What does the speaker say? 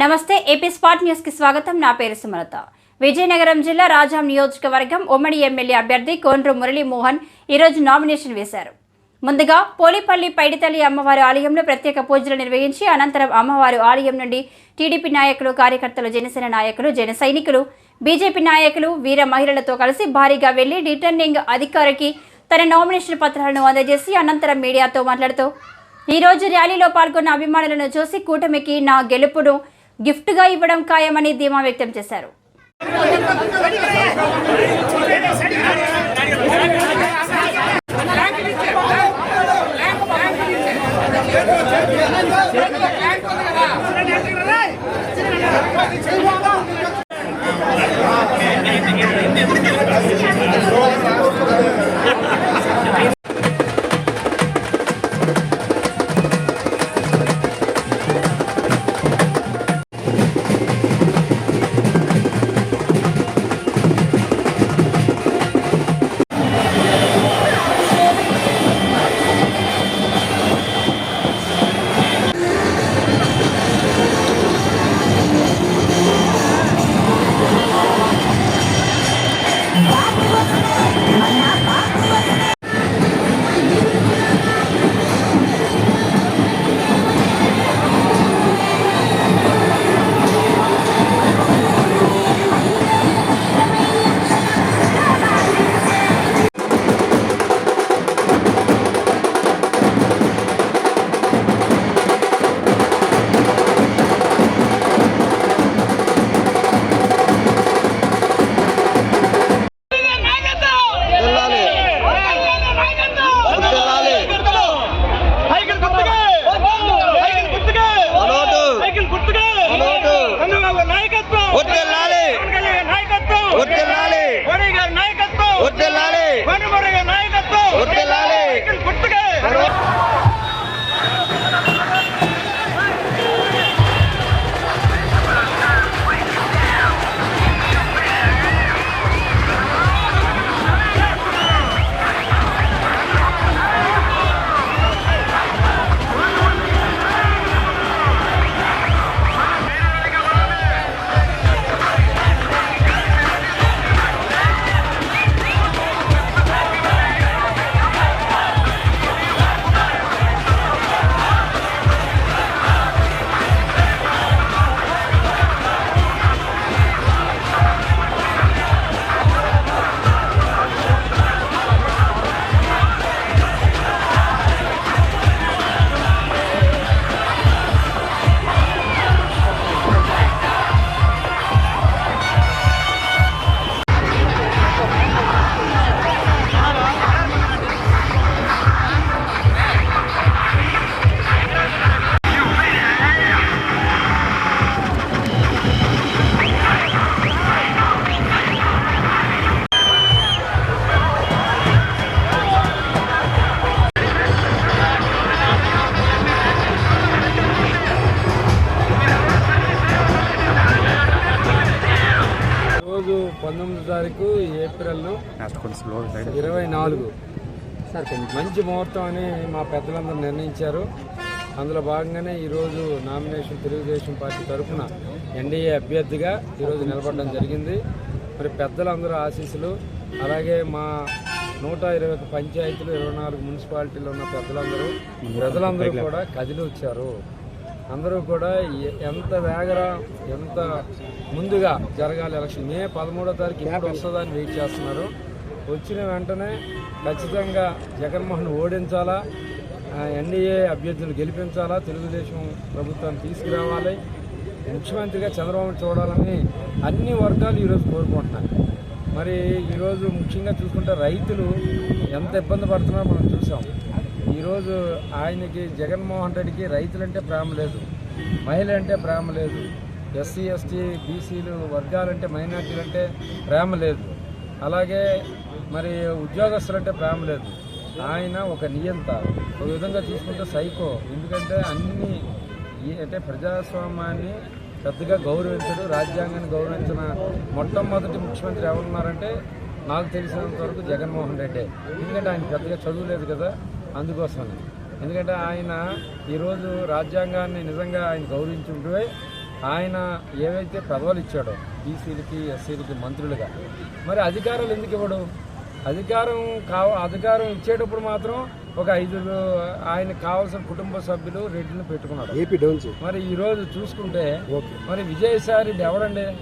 నమస్తే AP spot న్యూస్కి స్వాగతం. నా పేరు సుమలత. విజయనగరం జిల్లా రాజాం నియోజకవర్గం ఉమ్మడి ఎమ్మెల్యే అభ్యర్థి కోండ్రు మురళీమోహన్ ఈరోజు నామినేషన్ వేశారు. ముందుగా పోలిపల్లి పైడితల్లి అమ్మవారి ఆలయంలో ప్రత్యేక పూజలు నిర్వహించి అనంతరం అమ్మవారి ఆలయం నుండి టీడీపీ నాయకులు కార్యకర్తలు జనసేన నాయకులు జన సైనికులు బీజేపీ నాయకులు వీర మహిళలతో కలిసి భారీగా వెళ్ళి రిటర్నింగ్ అధికారికి తన నామినేషన్ పత్రాలను అందజేసి అనంతరం మీడియాతో మాట్లాడుతూ ఈ రోజు ర్యాలీలో పాల్గొన్న అభిమానులను చూసి కూటమికి నా గెలుపును గిఫ్ట్గా ఇవ్వడం ఖాయమని ధీమా వ్యక్తం చేశారు. de la తారీఖు ఏప్రిల్ ఇరవై నాలుగు. మంచి ముహూర్తం అని మా పెద్దలందరూ నిర్ణయించారు. అందులో భాగంగానే ఈరోజు నామినేషన్ తెలుగుదేశం పార్టీ తరఫున ఎన్డీఏ అభ్యర్థిగా ఈరోజు నిలబడడం జరిగింది. మరి పెద్దలందరూ ఆశీస్సులు. అలాగే మా నూట ఇరవై ఒక పంచాయతీలు ఇరవై నాలుగు మున్సిపాలిటీలో ఉన్న పెద్దలందరూ ప్రజలందరూ కూడా కదిలి వచ్చారు. అందరూ కూడా ఎంత వేగర ఎంత ముందుగా జరగాలి ఎలక్షన్. మే పదమూడో తారీఖు ఎప్పుడు వస్తుందా అని వెయిట్ చేస్తున్నారు. వచ్చిన వెంటనే ఖచ్చితంగా జగన్మోహన్ ఓడించాలా ఎన్డీఏ అభ్యర్థులు గెలిపించాలా తెలుగుదేశం ప్రభుత్వాన్ని తీసుకురావాలి ముఖ్యమంత్రిగా చంద్రబాబు చూడాలని అన్ని వర్గాలు ఈరోజు కోరుకుంటున్నారు మరి ఈరోజు ముఖ్యంగా చూసుకుంటే రైతులు ఎంత ఇబ్బంది పడుతున్నారో మనం చూసాం. ఈరోజు ఆయనకి జగన్మోహన్ రెడ్డికి రైతులంటే ప్రేమ లేదు మహిళ అంటే ప్రేమ లేదు ఎస్సీ ఎస్టీ బీసీలు వర్గాలంటే మైనార్టీలు అంటే ప్రేమ లేదు. అలాగే మరి ఉద్యోగస్తులంటే ప్రేమ లేదు. ఆయన ఒక నియంత ఒక విధంగా చూసుకుంటే సైకో. ఎందుకంటే అన్ని అంటే ప్రజాస్వామ్యాన్ని పెద్దగా గౌరవించడు రాజ్యాంగాన్ని గౌరవించిన మొట్టమొదటి ముఖ్యమంత్రి ఎవరున్నారంటే నాకు తెలిసినంత వరకు జగన్మోహన్ రెడ్డి. ఎందుకంటే ఆయన పెద్దగా చదువులేదు కదా. అందుకోసమని ఎందుకంటే ఆయన ఈరోజు రాజ్యాంగాన్ని నిజంగా ఆయన గౌరవించుంటే ఆయన ఏవైతే పదవులు ఇచ్చాడో బీసీలకి ఎస్సీలకి మంత్రులుగా మరి అధికారాలు ఎందుకు ఇవ్వడు? అధికారం కావ అధికారం ఇచ్చేటప్పుడు మాత్రం ఒక ఐదుగురు ఆయనకు కావాల్సిన కుటుంబ సభ్యులు రెడ్డిని పెట్టుకున్నాడు. ఏపీ మరి ఈ రోజు చూసుకుంటే మరి విజయసాయి రెడ్డి ఎవరండి